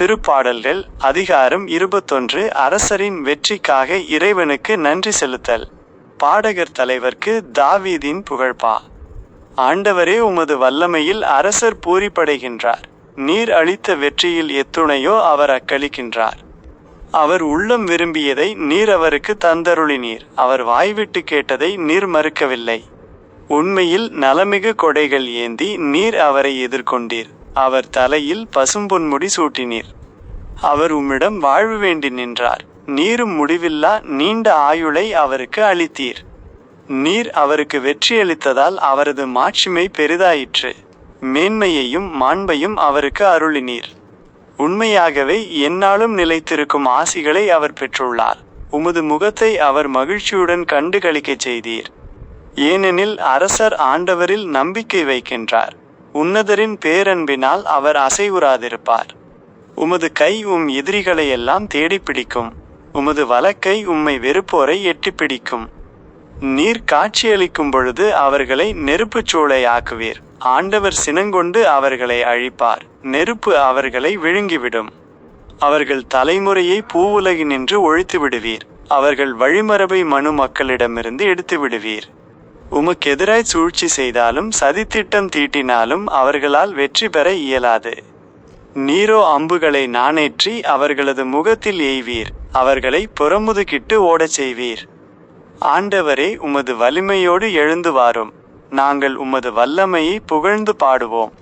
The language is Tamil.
திருப்பாடல்கள் அதிகாரம் இருபத்தொன்று அரசரின் வெற்றிக்காக இறைவனுக்கு நன்றி செலுத்தல். பாடகர் தலைவர்க்கு தாவீதின் புகழ்பா. ஆண்டவரே உமது வல்லமையில் அரசர் பூரிப்படைகின்றார். நீர் அளித்த வெற்றியில் எத்துணையோ அவர் அக்களிக்கின்றார். அவர் உள்ளம் விரும்பியதை நீர் அவருக்கு தந்தருளினீர். அவர் வாய்விட்டு கேட்டதை நீர் மறுக்கவில்லை. உண்மையில் நலமிகு கொடைகள் ஏந்தி நீர் அவரை எதிர்கொண்டீர். அவர் தலையில் பசும்பொன்முடி சூட்டினீர். அவர் உம்மிடம் வாழ்வு வேண்டி நின்றார். நீரும் முடிவில்லா நீண்ட ஆயுளை அவருக்கு அளித்தீர். நீர் அவருக்கு வெற்றியளித்ததால் அவரது மாட்சிமை பெரிதாயிற்று. மேன்மையையும் மாண்பையும் அவருக்கு அருளினீர். உண்மையாகவே என்னாலும் நிலைத்திருக்கும் ஆசிகளை அவர் பெற்றுள்ளார். உமது முகத்தை அவர் மகிழ்ச்சியுடன் கண்டு களிக்கச் செய்தீர். ஏனெனில் அரசர் ஆண்டவரில் நம்பிக்கை வைக்கின்றார். உன்னதரின் பேரன்பினால் அவர் அசைவுறாதிருப்பார். உமது கை உம் எதிரிகளை எல்லாம் தேடிப் பிடிக்கும். உமது வழக்கை உம்மை வெறுப்போரை எட்டிப் பிடிக்கும். நீர் காட்சியளிக்கும் பொழுது அவர்களை நெருப்புச் சூளையாக்குவீர் ஆண்டவர் சினங்கொண்டு அவர்களை அழிப்பார். நெருப்பு அவர்களை விழுங்கிவிடும். அவர்கள் தலைமுறையை பூவுலகினின்று ஒழித்து விடுவீர் அவர்கள் வழிமரபை மனு மக்களிடமிருந்து எடுத்து விடுவீர் உமக்கெதிராய் சூழ்ச்சி செய்தாலும் சதித்திட்டம் தீட்டினாலும் அவர்களால் வெற்றி பெற இயலாது. நீரோ அம்புகளை நாணேற்றி அவர்களது முகத்தில் எய்வீர். அவர்களை புறமுதுகிட்டு ஓடச் செய்வீர். ஆண்டவரே உமது வலிமையோடு எழுந்து வாரும். நாங்கள் உமது வல்லமையை புகழ்ந்து பாடுவோம்.